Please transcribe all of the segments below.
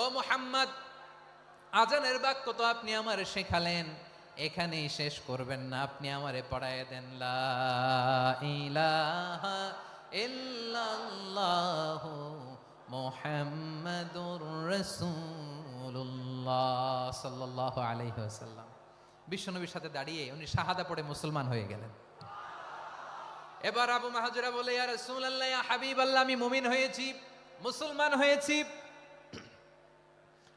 ও মোহাম্মদ, আজানের বাক্য তো আপনি আমার শেখালেন, এখানেই শেষ করবেন না, আপনি আমারে পড়ায় দেন বিশ্বনবীর সাথে দাঁড়িয়ে উনি শাহাদা পড়ে মুসলমান হয়ে গেলেন। এবার আবু মাহাজুরা বলে, ইয়া রাসূলুল্লাহ, ইয়া হাবিবাল্লাহ, আমি মুমিন হয়েছি, মুসলমান হয়েছি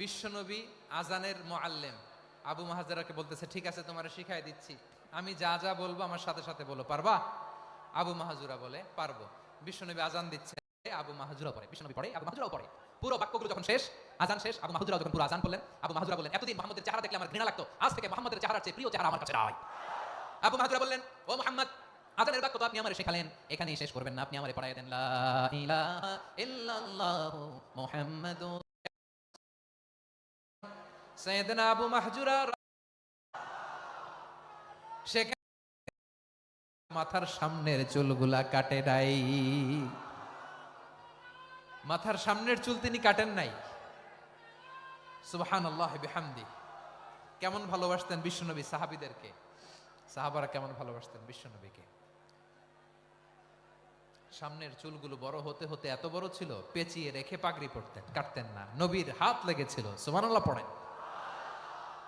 বিশ্বনবী আজানের মোয়াল্লেম। আবু মাহাজুরাকে বলতেছে, ঠিক আছে, তোমার শিখাই দিচ্ছি। আমি যা যা বলব আমার সাথে সাথে বলো, পারবা? আবু মাহাজুরা বলে, পারব। বিশ্বনবী আজান দিচ্ছে, আবু মাহাজুরা পড়ে, বিশ্বনবী পড়ে, আবু মাহাজুরাও পড়ে। পুরো বাক্যগুলো যখন শেষ, আজান শেষ, আবু মাহাজুরা যখন পুরো আজান করলেন আবু মাহাজুরা বললেন, এতদিন মোহাম্মদের চেহারা দেখলে আমার ঘৃণা লাগতো, আজ থেকে মোহাম্মদের চেহারার চেয়ে প্রিয় চেহারা আমার কাছে আবু মাহাজুরা বললেন, ও মোহাম্মদ, আজানের বাক্য তো আপনি আমার শেখালেন, এখানেই শেষ করবেন না, আপনি আমারে পড়াই দেন, লা ইলাহা ইল্লাল্লাহু মুহাম্মাদুর সৈয়দনা আবু মাহজুরা মাথার সামনের চুলগুলা কাটে নাই। মাথার সামনের চুল তিনি কাটেন নাই। সুবহান আল্লাহ কেমন ভালোবাসতেন বিশ্বনবী সাহাবিদেরকে? সাহাবারা কেমন ভালোবাসতেন বিশ্বনবীকে? সামনের চুলগুলো বড় হতে হতে এত বড় ছিল, পেঁচিয়ে রেখে পাগড়ি পড়তেন কাটতেন না। নবীর হাত লেগেছিল, সুবহানাল্লাহ পড়েন।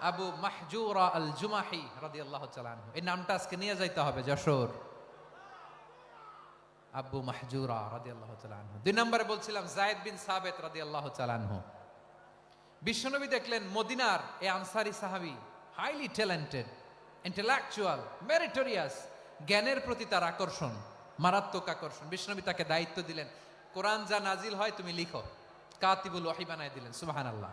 আবু মাহজুরা আল জুমাহি রাদিয়াল্লাহু তাআলা আনহু। এই নামটা আজকে নিয়ে যাইতে হবে, যশোর। আবু মাহজুরা রাদিয়াল্লাহু তাআলা আনহু। দুই নম্বরে বলছিলাম, জায়েদ বিন সাবেত রাদিয়াল্লাহু তাআলা আনহু। বিশ্বনবী দেখলেন মদিনার এই আনসারি সাহাবি হাইলি ট্যালেন্টেড ইন্টেলেকচুয়াল মেরিটোরিয়াস জ্ঞানের প্রতি তার আকর্ষণ, মারাত্মক আকর্ষণ। বিশ্বনবী তাকে দায়িত্ব দিলেন, কোরআন যা নাজিল হয় তুমি লিখো। কাতিবুল ওয়াহি বানায় দিলেন, সুবহানাল্লাহ।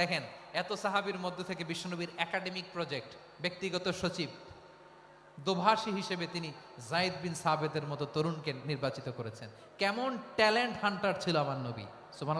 দেখেন, এত সাহাবির মধ্য থেকে বিশ্বনবীর একাডেমিক প্রজেক্ট, ব্যক্তিগত সচিব, দোভাষী হিসেবে তিনি জাইদ বিন সাবেদের মতো তরুণকে নির্বাচিত করেছেন। কেমন ট্যালেন্ট হান্টার ছিল আমার নবী, সুবহানাল্লাহ।